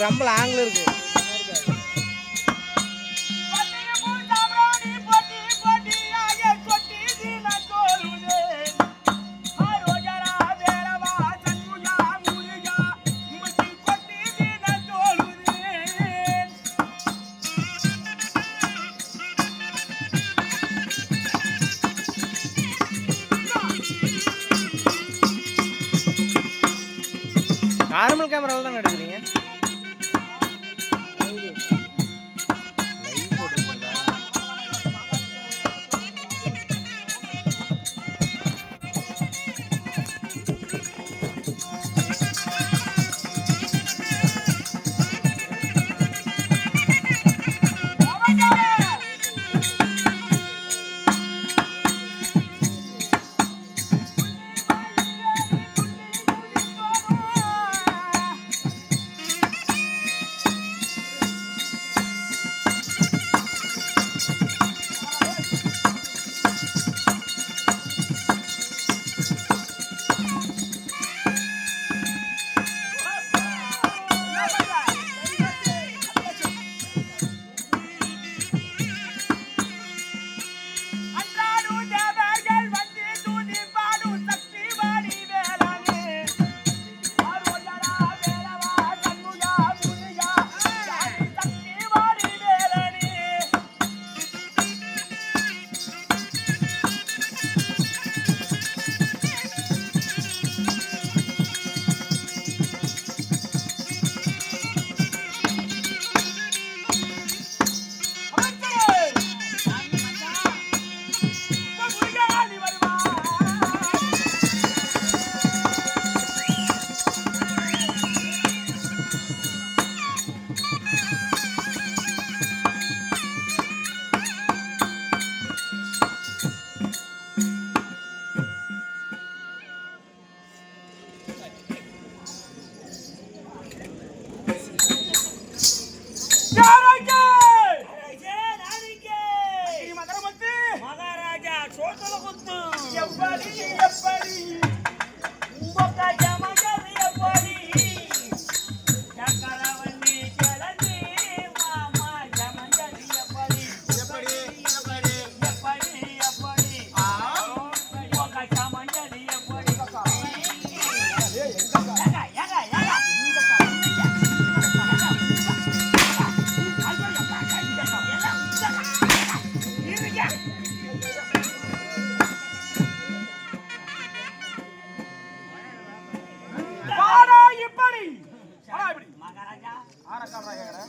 இருக்கு ரொம்ப லாங்கில் இருக்கு நார்மல் கேமராவில் தான்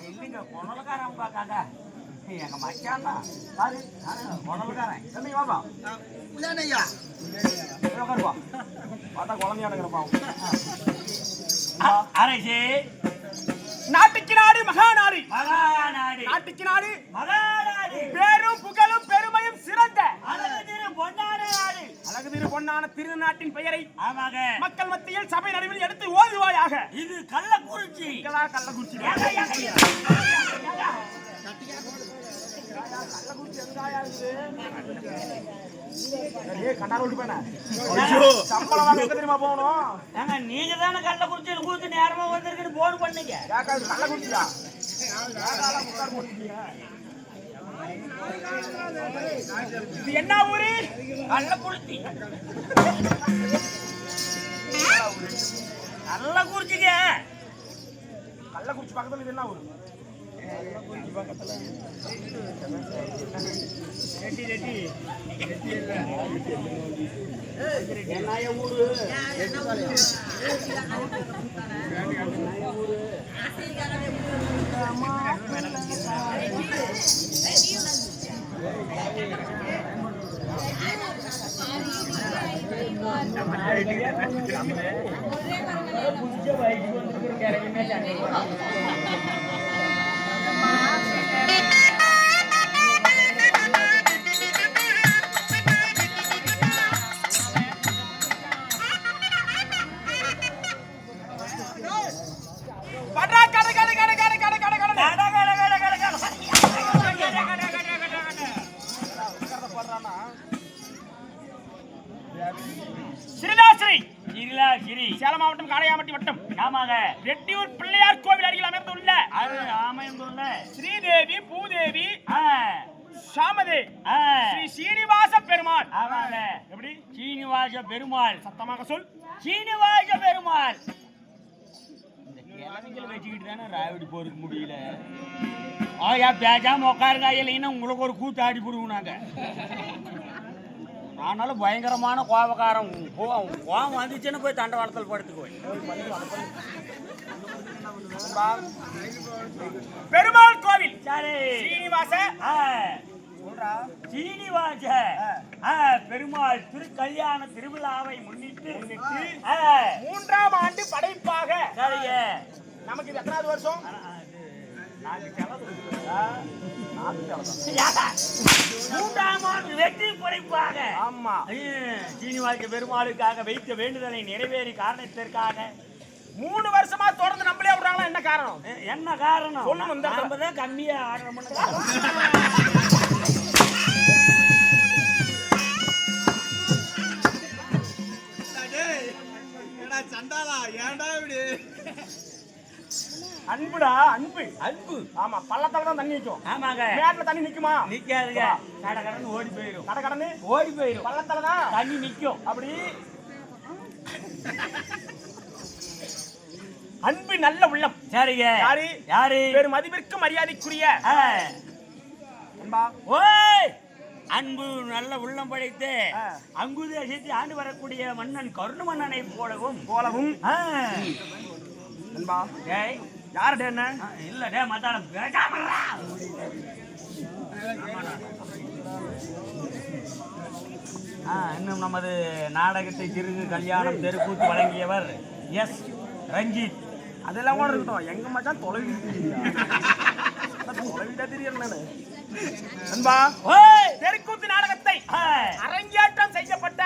இல்லைங்க குணலுக்காரன் பார்க்காங்க எங்க மச்சான் தான் குணலுக்காரன் தம்பி வாப்பா போய் உட்காருப்பா பார்த்தா குழந்தையா இருக்கிறப்பா அரசே நாட்டுக்கு நாடு மகாநாடு. மகாநாடு. நாட்டுக்கு நாடு மகாநாடு. பேரும் புகழும் பெருமையும் சிறந்த அழகு திரு பொன்னான நாடு. அழகு திரு பொன்னான திருநாட்டின் பெயரை மக்கள் மத்தியில் சபை நடுவில் எடுத்து ஓதுவாயாக. இது கள்ளக்குறிச்சி. இங்கடா கள்ளக்குறிச்சி? நீங்க தானே கள்ளக்குறிச்சியில் கூத்து நேரமா வந்திருக்குன்னு போன் பண்ணீங்க. கள்ளக்குறிச்சியா? இது என்ன ஊரு? கள்ளக்குறிச்சி. கள்ளக்குறிச்சிங்க. கள்ளக்குறிச்சி பக்கத்துல இது என்ன ஊரு? ரெட்டி ரெட்டி. என்னைய ஊரு? ठीक है मैं जाने கிரிலா, கிரி. சேலம் மாவட்டம் காரையாமட்டி வட்டம் ஆமாங்க. ரெட்டியூர் பிள்ளையார் கோவில் அருகில் அமைந்துள்ள அது அமைந்துள்ள. ஸ்ரீதேவி பூதேவி ஆ, சாமதே ஸ்ரீ சீனிவாச பெருமாள். ஆமாங்க. எப்படி? சீனிவாச பெருமாள். சத்தமாக சொல். சீனிவாச பெருமாள். வச்சுக்கிட்டு தானே ராவடி போறதுக்கு முடியல. ஆயா பேசாம உட்காருங்க இல்லைன்னா உங்களுக்கு ஒரு கூத்து ஆடி போடுவோம் நாங்க. ஆனாலும் பயங்கரமான கோபக்காரம். கோவம் கோவம் வந்துச்சுன்னு போய் தண்டவாளத்தில் படுத்துக்குவேன் பெருமாள் கோவில். சரி சீனிவாச. சீனிவாச. பெருமாள் திரு கல்யாண திருவிழாவை முன்னிட்டு ஆ, மூன்றாம் ஆண்டு படைப்பாக. சரிங்க. நமக்கு இது எத்தனாவது வருஷம்? ஏங்க, மூன்றாம் ஆண்டு வெற்றி படைப்பாக ஆமா. சீனிவாச பெருமாளுக்காக வைத்த வேண்டுதலை நிறைவேறி காரணத்திற்காக. மூணு வருஷமா தொடர்ந்து நம்மளே விடுறாங்களா? என்ன காரணம்? என்ன காரணம்? சொல்லுங்க இந்த இடத்துல. நாம தான் கம்மியா ஆடுறோம்னு சண்டாலா ஏன்டா இப்படி? அன்புடா அன்பு. அன்பு. ஆமா பள்ளத்தால தான் தண்ணி நிக்கும் ஆமாங்க. மேட்ல தண்ணி நிக்குமா? நிக்காதுங்க. கட கடன்னு ஓடி போயிரும். கடை கடன்னு ஓடி போயிரும். பள்ளத்தால தான் தண்ணி நிக்கும். அப்படி. அன்பு நல்ல உள்ளம். சரிங்க. யாரு? யாரு? வேறு மதிப்பிற்கு மரியாதைக்குரிய. அன்பா? ஓய்! அன்பு நல்ல உள்ளம் படைத்து ஆ. அங்குது அசைத்து ஆண்டு வரக்கூடிய மன்னன் கருண மன்னனை போலவும். போலவும் அன்பா டேய், யாருடைய என்ன? இல்ல டே. ஆ, இன்னும் நமது நாடகத்தை திருகு கல்யாணம் தெருக்கூத்து வழங்கியவர் எஸ். ரஞ்சித். அதெல்லாம் கூட இருக்கட்டும். எங்க மச்சான் தொலைவி தொலைவிட்டா தெரியும் நானு ஓய்! தெருக்கூத்து நாடகத்தை அரங்கேற்றம் செய்யப்பட்ட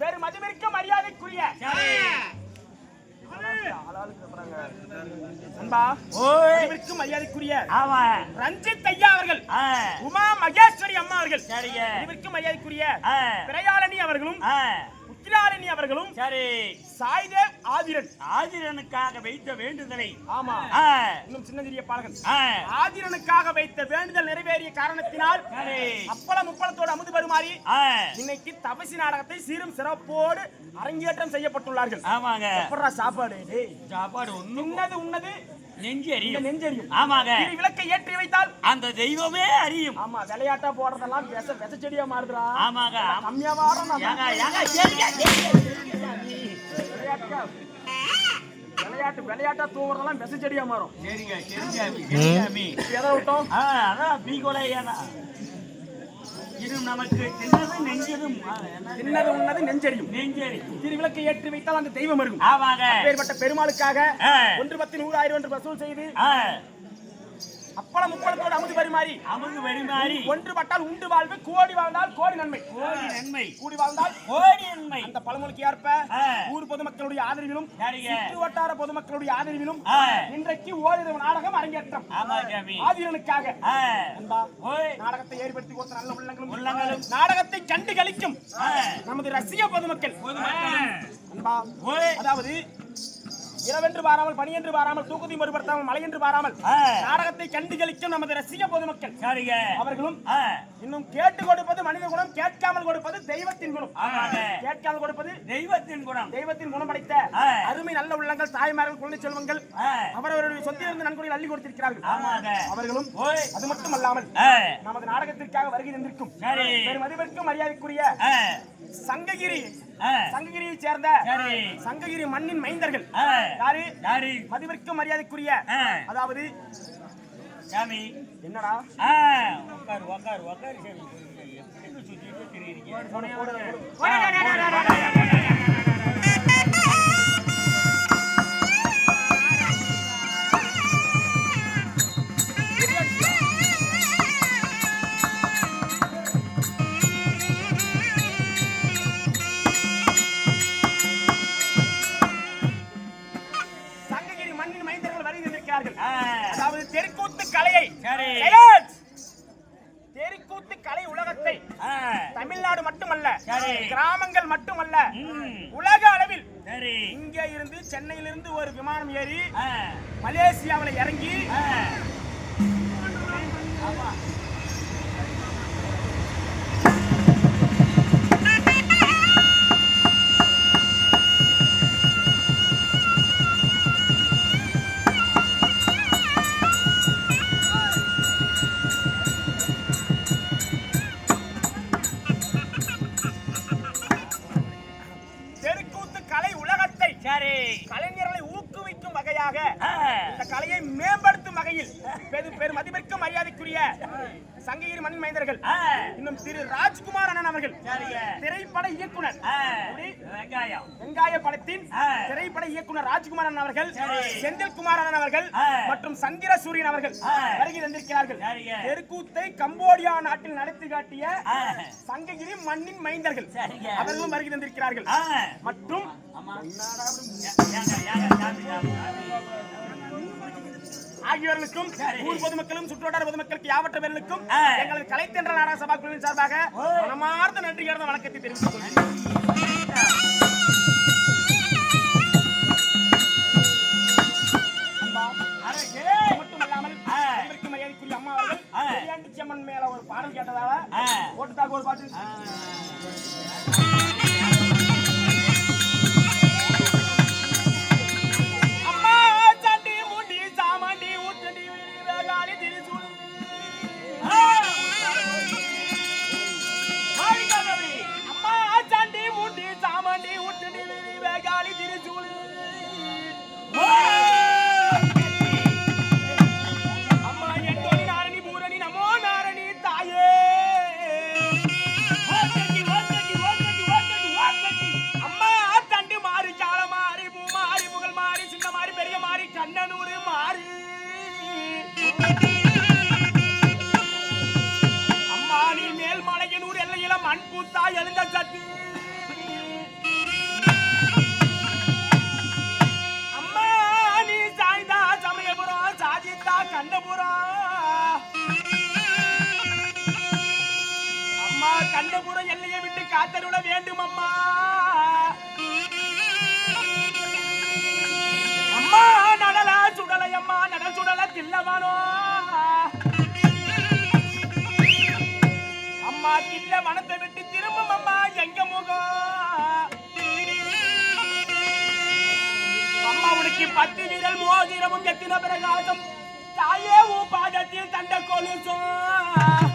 வேறு மதிப்பிற்கு மரியாதைக்குரிய சரி. ஆளாளுக்கு சொல்றாங்க. அன்பா ஓய். மதிப்பிற்கு மரியாதைக்குரிய ஆமா. ரஞ்சித் ஐயா அவர்கள் உமா மகேஸ்வரி அம்மா அவர்கள் சரிங்க. மரியாதைக்குரிய பிரயாரணி அவர்களும் உத்திராரணி அவர்களும் சரி. சாய்தேவ் ஆதிரன். ஆதிரனுக்காக வைத்த வேண்டுதலை. ஆமா. இன்னும் சின்னஞ்சிறிய பாலகன் ஆதிரனுக்காக வைத்த வேண்டுதல் நிறைவேறிய காரணத்தினால் சரி. அப்பள முப்பளத்தோடு அமுது பருமாறி இன்னைக்கு தபசி நாடகத்தை சீரும் சிறப்போடு அரங்கேற்றம் செய்யப்பட்டுள்ளார்கள். ஆமாங்க. சாப்பாடு? சாப்பாடு உன்னது உன்னது? நெஞ்சு அறியும் நெஞ்சறியும் ஆமாங்க. திரு விளக்கை ஏற்றி வைத்தால்? அந்த தெய்வமே அறியும். ஆமா விளையாட்டா போடுறதெல்லாம் விச விச செடியா மாறுதுடா. ஆமாங்க. ஆமா. கம்மியா வாரம். விளையாட்டா விளையாட்டு விளையாட்டா தூவுறதெல்லாம் விச செடியா மாறும். சரிங்க, சரிங்க. எதை விட்டோம். ஆ, அதான் பீகோலை ஏனா. இது நமக்கு தின்னது நெஞ்சதும்? தின்னது உன்னது நெஞ்சறியும். நெஞ்சரி திரு விளக்கை ஏற்றி வைத்தால் அந்த தெய்வம் இருக்கும் ஆமாங்க பெருமாளுக்காக. ஒன்று பத்து நூறு ஆயிரம் என்று வசூல் செய்து அப்பளம் முப்பளத்தோடு அமுது பரிமாறி அமுது வரிமாறி ஒன்று பட்டால் உண்டு வாழ்வு கோடி வாழ்ந்தால் கோடி நன்மை. கோடி நன்மை. கூடி வாழ்ந்தால் கோடி நன்மை. அந்த பழமொழிக்கு ஏற்ப. ஊர் பொதுமக்களுடைய ஆதரவிலும். சுற்று வட்டார பொதுமக்களுடைய ஆதரவிலும். இன்றைக்கு ஓரிரு நாடகம் அரங்கேற்றம். ஆதிரனுக்காக. நாடகத்தை ஏற்படுத்தி கொடுத்த நல்ல உள்ளங்களும் உள்ளங்களும். நாடகத்தை கண்டு கழிக்கும் நமது ரசிக பொதுமக்கள். அதாவது இரவென்று பாராமல் பனியென்று பாராமல் தூக்குதி மறுபடுத்தாமல் மலையென்று பாராமல் ஆ, நாடகத்தை கண்டு கழிக்கும் நமது ரசிக பொதுமக்கள் சரிங்க. அவர்களும் இன்னும் கேட்டு கொடுப்பது மனித குணம் கேட்காமல் கொடுப்பது தெய்வத்தின் குணம். கேட்காமல் கொடுப்பது தெய்வத்தின் குணம். தெய்வத்தின் குணம் படைத்த. அருமை நல்ல உள்ளங்கள் தாய்மார்கள் குழந்தை செல்வங்கள் அவரவருடைய சொத்திலிருந்து நன்கொடையில் அள்ளி கொடுத்திருக்கிறார்கள். அவர்களும் அது மட்டும் அல்லாமல் நமது நாடகத்திற்காக வருகை தந்திருக்கும் மதிப்பிற்கும் மரியாதைக்குரிய சங்ககிரி சங்ககிரியை சேர்ந்த சரி. சங்ககிரி மண்ணின் மைந்தர்கள். யாரு? யாரு? மதிப்பிற்கும் மரியாதைக்குரிய அதாவது சாமி. என்னடா? ஆ, உட்காரு உட்காரு உட்காரு சாமி சுத்திட்டு திரியிறீங்க? சென்னையிலிருந்து ஒரு விமானம் ஏறி மலேசியாவுல இறங்கி பெரு பெரும் மதிப்பிற்கும் மரியாதைக்குரிய சங்ககிரி மண் மைந்தர்கள் இன்னும் திரு ராஜ்குமார் அண்ணன் அவர்கள். திரைப்பட இயக்குனர் வெங்காய படத்தின். திரைப்பட இயக்குனர் ராஜ்குமார் அண்ணன் அவர்கள் சரி. செந்தில்குமார் அண்ணன் அவர்கள். மற்றும் சந்திர சூரியன் அவர்கள். வருகை தந்திருக்கிறார்கள். தெருக்கூத்தை கம்போடியா நாட்டில் நடத்தி காட்டிய சங்ககிரி மண்ணின் மைந்தர்கள். அவர்களும் வருகை தந்திருக்கிறார்கள். மற்றும் ஆகியோர்களுக்கும். ஊர் பொதுமக்களும் சுற்றுவட்டார பொதுமக்களுக்கு யாவற்ற பேர்களுக்கும். எங்களது கலைத்தென்ற நாடக சபா குழுவின் சார்பாக. மனமார்ந்த நன்றி கலந்த வணக்கத்தை தெரிவித்துக் கொள்கிறேன் மேல ஒரு பாடல் கேட்டதால. போட்டுட்டாக்கு ஒரு பாட்டு வேண்டும் அம்மா. அம்மா நடல சுடலை அம்மா நட சுடல தில்லவானோ. அம்மா தில்ல வனத்தை விட்டு திரும்பும் அம்மா எங்க முகம்? அம்மா உனக்கு பத்து விரல் மோதிரமும் எத்தின பிரகாசம் தாயே உன் பாதத்தில் தண்ட கொலுசும்.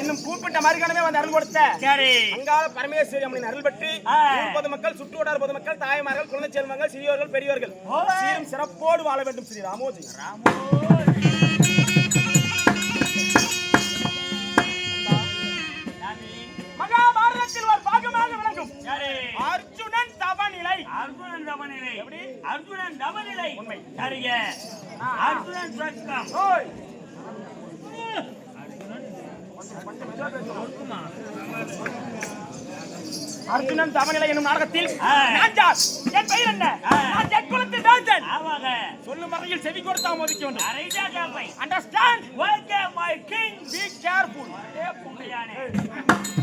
இன்னும் கூப்பிட்ட மறுகணமே வந்து அருள் கொடுத்த. சரி. அங்காள பரமேஸ்வரி அம்மனின் அருள் பெற்று பொதுமக்கள் சுற்று வட்டார பொதுமக்கள் தாய்மார்கள் குழந்தை செல்வங்கள் சிறியோர்கள் பெரியவர்கள். சீரும் சிறப்போடு வாழ வேண்டும் ஸ்ரீ ராமோஜி. ராமோ மகாபாரதத்தில் ஒரு பாகமாக விளங்கும். சரி. அர்ஜுனன் தவநிலை அர்ஜுனன் எப்படி? அர்ஜுனன் தவநிலை உண்மை. சரிங்க அர்ஜுனன் ஓய். அர்ஜுனன். தவநிலை என்னும் நாடகத்தில்? என் பெயர் என்ன. நான் ஜெட்குலத்தில் ஆமாங்க சொல்லும் வரையில் செவி கொடுத்தா மோதிக்க வேண்டும். காப்பை. Understand welcome my king be careful புகையானே வெற்றி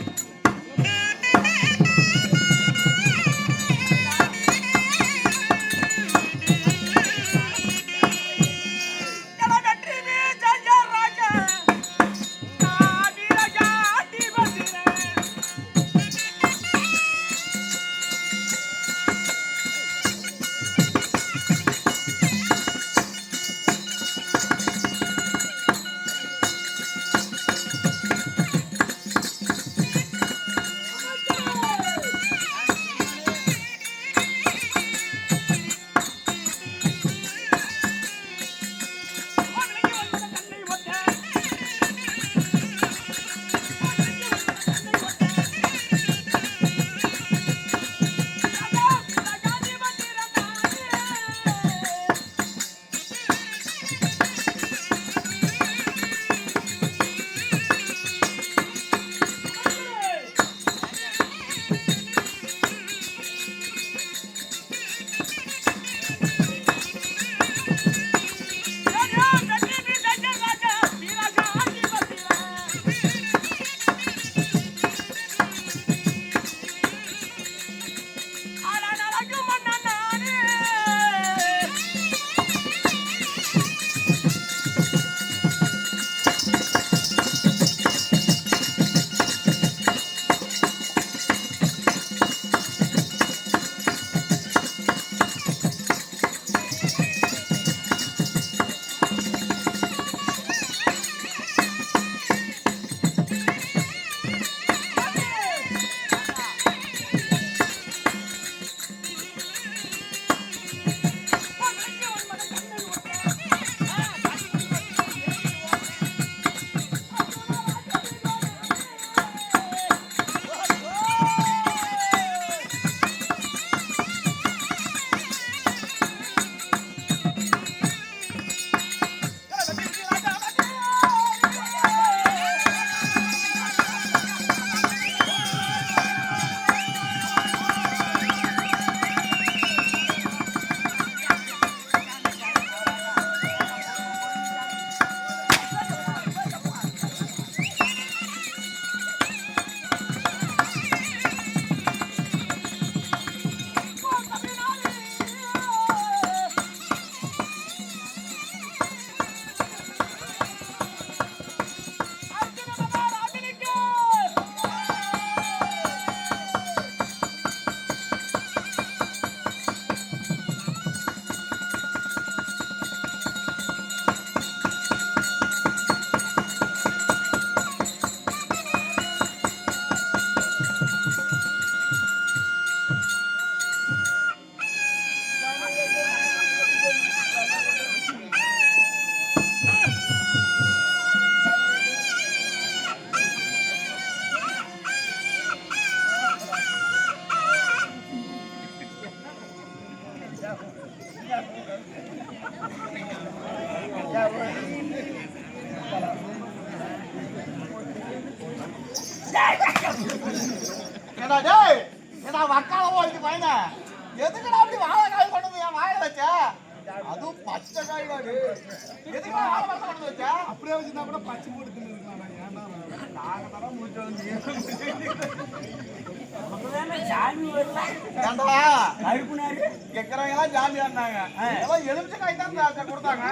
கருப்புனாரு கேக்குறவங்க எல்லாம் ஜாமி ஆனாங்க எல்லாம் எலுமிச்சை காய் தான் கொடுத்தாங்க.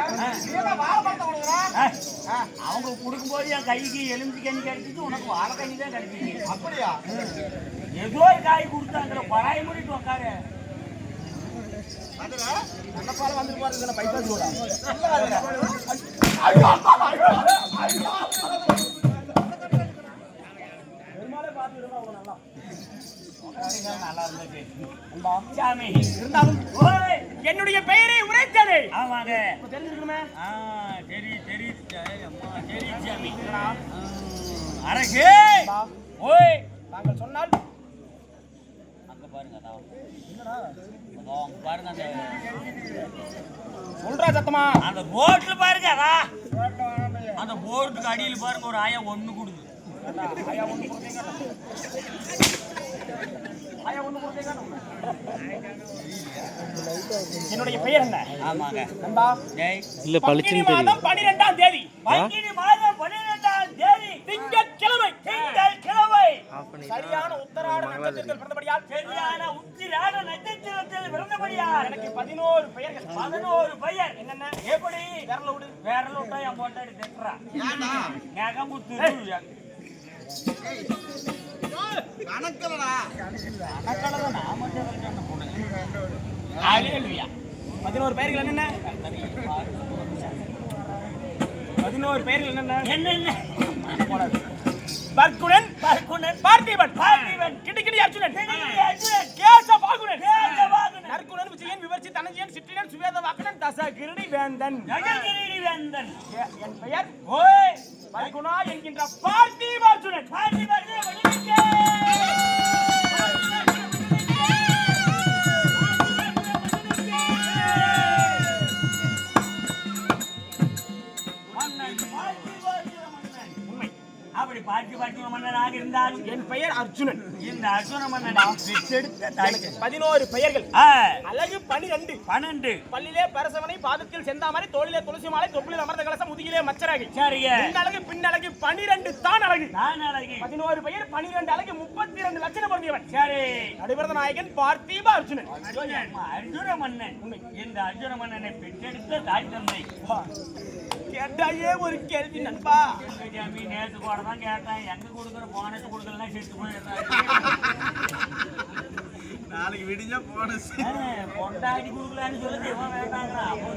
நீ என்ன வாழை பழத்தை கொடுக்குற? அவங்க கொடுக்கும்போது என் கைக்கு எலுமிச்சி கஞ்சி கிடைச்சிச்சு உனக்கு வாழை கஞ்சி தான் கிடைச்சிச்சு. அப்படியா? ஏதோ ஒரு காய் கொடுத்தாங்க பராய் மூடிட்டு அந்த பாலம் வந்துட்டு பாருங்க பைசா கூட ஐயோ ஐயோ ஐயோ. நல்லா இருந்துச்சு சாமி இருந்தாலும் என்னுடைய பெயரை உரைத்தது. ஆமாங்க. ஆ சரி சரி சாமி அரசு! ஓய் தாங்கள் சொன்னால் அங்க பாருங்க அதான். அதோ அங்க பாருங்க அந்த சொல்றா சத்தமா? அந்த போர்ட்ல பாருங்க அந்த போர்டுக்கு அடியில் பாருங்க ஒரு ஆயா ஒண்ணு கொடுது. ஆயா கொடுத்தீங்க ஆயா ஒண்ணு கொடுத்தீங்க என்னுடைய பெயர் என்ன? ஆமாங்க. நண்பா. இல்ல பளிச்சுன்னு தெரியும் மாதம் பனிரெண்டாம் தேதி. பங்கினி மாதம் பன்னிரெண்டாம் தேதி. திங்கட்கிழமை திங்கட்கிழமை. சரியான உத்தராட நட்சத்திரத்தில் பிறந்தபடியால் சரியான உச்சிரான நட்சத்திரத்தில் பிறந்தபடியால் எனக்கு பதினோரு பெயர்கள். பதினோரு பையன் என்னென்ன? எப்படி? விரல விடு. விரல் விட்டா என் பொண்டாடி திட்டுறா. ஏன்டா நெகமுத்து கணக்கலடா அல்லேலூயா பதினோரு பெயர்கள் என்னென்ன? பதினோரு பெயர்கள் என்னென்ன? என்னென்ன? பர்குணன் பர்குணன், பார்த்திபன். பார்த்திபன், கிடுகிடி அர்ஜுனன். கிடுகிடி அர்ஜுனன், கேசபாகுணன் கேசபாகுணன், நற்குணன் விஜயன் விவர்ச்சி தனஞ்சயன் சிற்றினன் சுவேதவாக்கனன் தசகிருடி வேந்தன். ஜெககிரி வேந்தன். எ- என் பெயர்? ஓய். பர்குணா என்கின்ற பார்த்திபார்ஜுனன் பார்த்திபன் வடிவிக்கே. பார்த்தி பார்த்தி மன்னனாக இருந்தாலும் என் பெயர் அர்ஜுனன். இந்த அர்ஜுன மன்னனை பதினோரு பெயர்கள். அழகு பனிரெண்டு. பன்னெண்டு. பல்லிலே பரசவனை பாதத்தில் செந்தாமரை தோளிலே துளசி மாலை தொப்புளில் அமர்ந்த கலசம் முதுகிலே மச்சரகை. சரிங்க. பின்னழகு பின்னழகு பனிரெண்டு தான் அழகு. நான் அழகி. பதினோரு பெயர் பனிரெண்டு அழகு முப்பத்தி இரண்டு லட்சணம் பொருந்தியவன். சரி. நடுபிறந்த நாயகன் பார்த்திப அர்ஜுனன். அர்ஜுன மன்னன். இந்த அர்ஜுன மன்னனை பெற்றெடுத்த தாய் தந்தை. கேட்டாயே ஒரு கேள்வி நண்பா? ஜாமி நேத்து கூட தான் கேட்டேன். எங்க கொடுக்குற போனஸ் கொடுக்கலாம் செத்து போயிடுறாங்க நாளைக்கு விடிஞ்சா போனஸ் பொண்டாடி கொடுக்கலான்னு சொல்லி இவன் வேண்டாங்கிறான். அப்போ